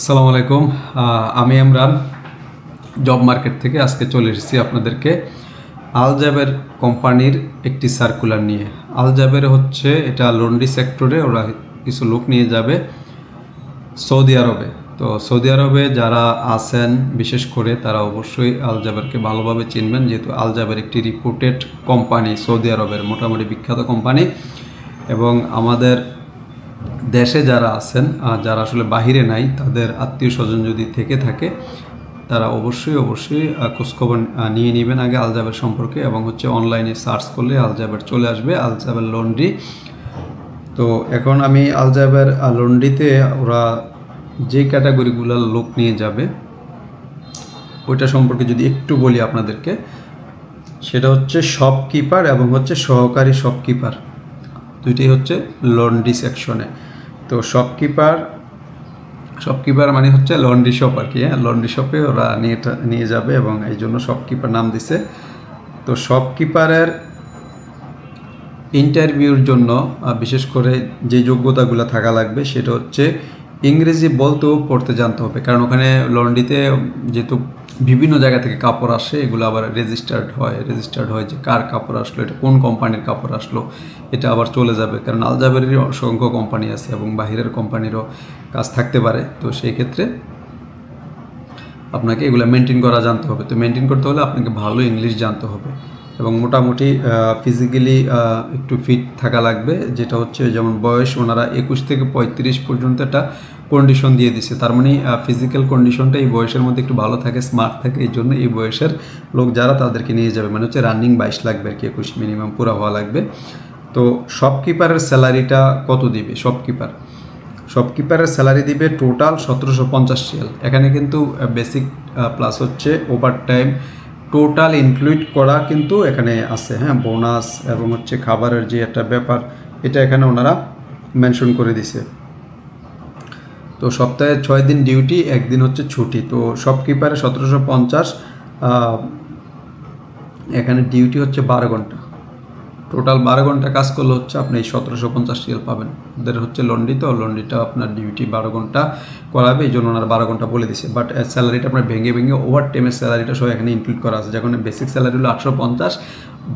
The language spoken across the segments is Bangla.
আসসালামু আলাইকুম। আমি ইমরান জব মার্কেট থেকে আজকে চলে এসেছি আপনাদেরকে আলজাবের কোম্পানির একটি সার্কুলার নিয়ে। আলজাবের হচ্ছে এটা লন্ডি সেক্টরে ওরা কিছু লোক নিয়ে যাবে সৌদি আরবে। তো সৌদি আরবে যারা আছেন, বিশেষ করে তারা অবশ্যই আলজাবেরকে ভালোভাবে চিনবেন, যেহেতু আলজাবের একটি রিপুটেড কোম্পানি সৌদি আরবের, মোটামুটি বিখ্যাত কোম্পানি এবং আমাদের দেশে যারা আছেন যারা আসলে বাহিরে নাই, তাদের আত্মীয় স্বজন যদি থেকে থাকে, তারা অবশ্যই অবশ্যই খোঁজখবর নিয়ে নেবেন আগে আলজাবের সম্পর্কে এবং হচ্ছে অনলাইনে সার্চ করলে আলজাবের চলে আসবে, আলজাবের লন্ড্রি। তো এখন আমি আলজাবের লন্ড্রিতে ওরা যে ক্যাটাগরিগুলোর লোক নিয়ে যাবে, ওইটা সম্পর্কে যদি একটু বলি আপনাদেরকে, সেটা হচ্ছে শপকিপার এবং হচ্ছে সহকারী শপকিপার দুইটাই হচ্ছে লন্ড্রি সেকশনে তো শপকিপার শপকিপার মানে হচ্ছে লন্ড্রি শপ আর কি হ্যাঁ? লন্ড্রি শপে ওরা নিয়েটা নিয়ে যাবে এবং এই জন্য শপকিপার নাম দিছে। তো শপকিপারের ইন্টারভিউর জন্য বিশেষ করে যে যোগ্যতাগুলো থাকা লাগবে সেটা হচ্ছে ইংরেজি বলতেও পড়তে জানতে হবে। কারণ ওখানে লন্ড্রিতে যেহেতু বিভিন্ন জায়গা থেকে কাপড় আসে, এগুলো আবার রেজিস্টার্ড হয় রেজিস্টার্ড হয় যে কার কাপড় আসলো, এটা কোন কোম্পানির কাপড় আসলো, এটা আবার চলে যাবে। কারণ আলজাবেরেরই অসংখ্য কোম্পানি আছে এবং বাহিরের কোম্পানিরও কাজ থাকতে পারে। তো সেই ক্ষেত্রে আপনাকে এগুলো মেনটেন করা জানতে হবে। তো মেনটেন করতে হলে আপনাকে ভালো ইংলিশ জানতে হবে। এবং মোটামুটি ফিজিক্যালি একটু ফিট থাকা লাগবে, যেটা হচ্ছে যেমন বয়স ওনারা একুশ থেকে পঁয়ত্রিশ পর্যন্ত একটা কন্ডিশন দিয়ে দিছে তার মানে ফিজিক্যাল কন্ডিশনটা এই বয়সের মধ্যে একটু ভালো থাকে স্মার্ট থাকে, এই জন্য এই বয়সের লোক যারা তাদেরকে নিয়ে যাবে। মানে হচ্ছে রানিং বাইশ লাগবে আর কি, একুশ মিনিমাম পুরো হওয়া লাগবে। তো শপকিপারের স্যালারিটা কত দিবে? শপকিপার শপকিপারের স্যালারি দিবে টোটাল সতেরোশো পঞ্চাশ রিয়াল। এখানে কিন্তু বেসিক প্লাস হচ্ছে ওভার টাইম টোটাল ইনক্লুড করা কিন্তু এখানে আছে হ্যাঁ? বোনাস এবং হচ্ছে খাবারের যে একটা ব্যাপার, এটা এখানে ওনারা মেনশন করে দিছে। তো সপ্তাহে ছয় দিন ডিউটি একদিন হচ্ছে ছুটি। তো শপকিপারে সতেরোশো পঞ্চাশ এখানে ডিউটি হচ্ছে বারো ঘণ্টা। টোটাল বারো ঘণ্টা কাজ করলে হচ্ছে আপনি এই সতেরোশো পঞ্চাশ রিয়াল পাবেন। ওদের হচ্ছে লন্ডি তো লন্ডিটা আপনার ডিউটি বারো ঘণ্টা করাবে, এই জন্য ওনারা বারো ঘণ্টা বলে দিছে। বাট স্যালারিটা আপনার ভেঙে ভেঙে ওভার টাইমের স্যালারিটা সব এখানে ইনক্লুড করা আছে। যখন বেসিক স্যালারি হলো আটশো পঞ্চাশ,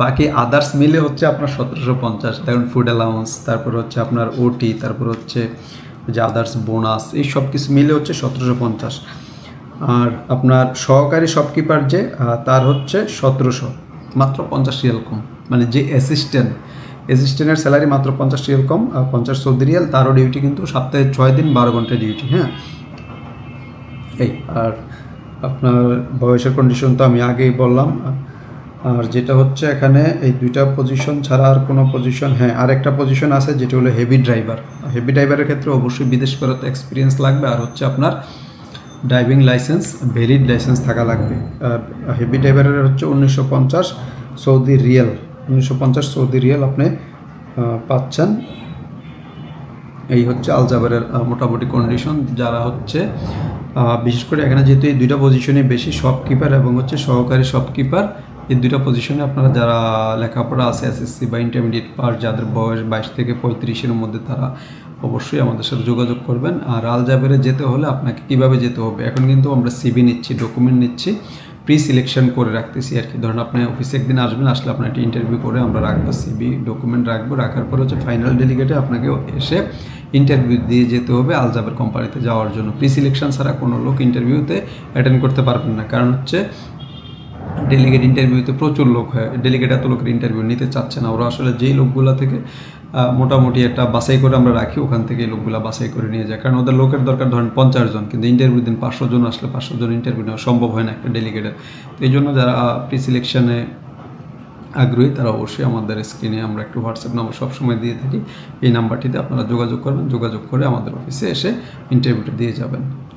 বাকি আদার্স মিলে হচ্ছে আপনার সতেরোশো পঞ্চাশ। দেখুন ফুড অ্যালাউন্স তারপর হচ্ছে আপনার ওটি তারপর হচ্ছে যে আদার্স বোনাস এই সব কিছু মিলে হচ্ছে সতেরোশো পঞ্চাশ। আর আপনার সহকারী শপকিপার যে তার হচ্ছে সতেরোশো, মাত্র পঞ্চাশ রিয়াল কম। মানে যে অ্যাসিস্ট্যান্ট অ্যাসিস্ট্যান্টের স্যালারি মাত্র পঞ্চাশ রিয়াল কম পঞ্চাশ চৌদ্দ রিয়াল, তারও ডিউটি কিন্তু সপ্তাহে ছয় দিন বারো ঘণ্টা ডিউটি হ্যাঁ? এই, আর আপনার বয়সের কন্ডিশন তো আমি আগেই বললাম। আর যেটা হচ্ছে এখানে, এই দুইটা পজিশন ছাড়া আর কোনো পজিশন হ্যাঁ আর একটা পজিশন আছে যেটা হলো হেভি ড্রাইভার হেভি ড্রাইভারের ক্ষেত্রে অবশ্যই বিদেশ ফেরত এক্সপিরিয়েন্স লাগবে, আর হচ্ছে আপনার ড্রাইভিং লাইসেন্স ভ্যালিড লাইসেন্স থাকা লাগবে। হেভি ড্রাইভারের হচ্ছে উনিশশো পঞ্চাশ সৌদি রিয়েল। উনিশশো পঞ্চাশ সৌদি রিয়েল আপনি পাচ্ছেন। এই হচ্ছে আলজাবারের মোটামুটি কন্ডিশন যারা হচ্ছে বিশেষ করে এখানে যেহেতু এই দুইটা পজিশনে বেশি শপকিপার এবং হচ্ছে সহকারী শপকিপার এই দুইটা পজিশনে আপনারা যারা লেখাপড়া আছে এসএসসি বা ইন্টারমিডিয়েট পাস যাদের বয়স বাইশ থেকে পঁয়ত্রিশের মধ্যে, তারা অবশ্যই আমাদের সাথে যোগাযোগ করবেন। আর আলজাবেরে যেতে হলে আপনাকে কীভাবে যেতে হবে? এখন কিন্তু আমরা সিবি নিচ্ছি ডকুমেন্ট নিচ্ছি। প্রি সিলেকশন করে রাখতেছি আর কি। ধরুন আপনি অফিসে একদিন আসবেন, আসলে আপনার একটা ইন্টারভিউ করে আমরা রাখব সিবি ডকুমেন্ট রাখব, রাখার পর হচ্ছে ফাইনাল ডেলিগেটে আপনাকে এসে ইন্টারভিউ দিয়ে যেতে হবে আলজাবের কোম্পানিতে যাওয়ার জন্য। প্রি সিলেকশন ছাড়া কোনো লোক ইন্টারভিউতে অ্যাটেন্ড করতে পারবেন না। কারণ হচ্ছে ডেলিগেট ইন্টারভিউতে প্রচুর লোক হয়। ডেলিগেট এত লোকের ইন্টারভিউ নিতে চাচ্ছে না। ওরা আসলে যেই লোকগুলো থেকে মোটামুটি একটা বাছাই করে আমরা রাখি, ওখান থেকে লোকগুলো বাছাই করে নিয়ে যায়। কারণ ওদের লোকের দরকার ধরেন পঞ্চাশ জন, কিন্তু ইন্টারভিউ দিন পাঁচশো জন আসলে পাঁচশো জন ইন্টারভিউ নেওয়া সম্ভব হয় না একটা ডেলিগেটের এই জন্য যারা প্রি সিলেকশনে আগ্রহী, তারা অবশ্যই আমাদের স্ক্রিনে আমরা একটু হোয়াটসঅ্যাপ নাম্বার সবসময় দিয়ে থাকি। এই নাম্বারটিতে আপনারা যোগাযোগ করবেন। যোগাযোগ করে আমাদের অফিসে এসে ইন্টারভিউটা দিয়ে যাবেন।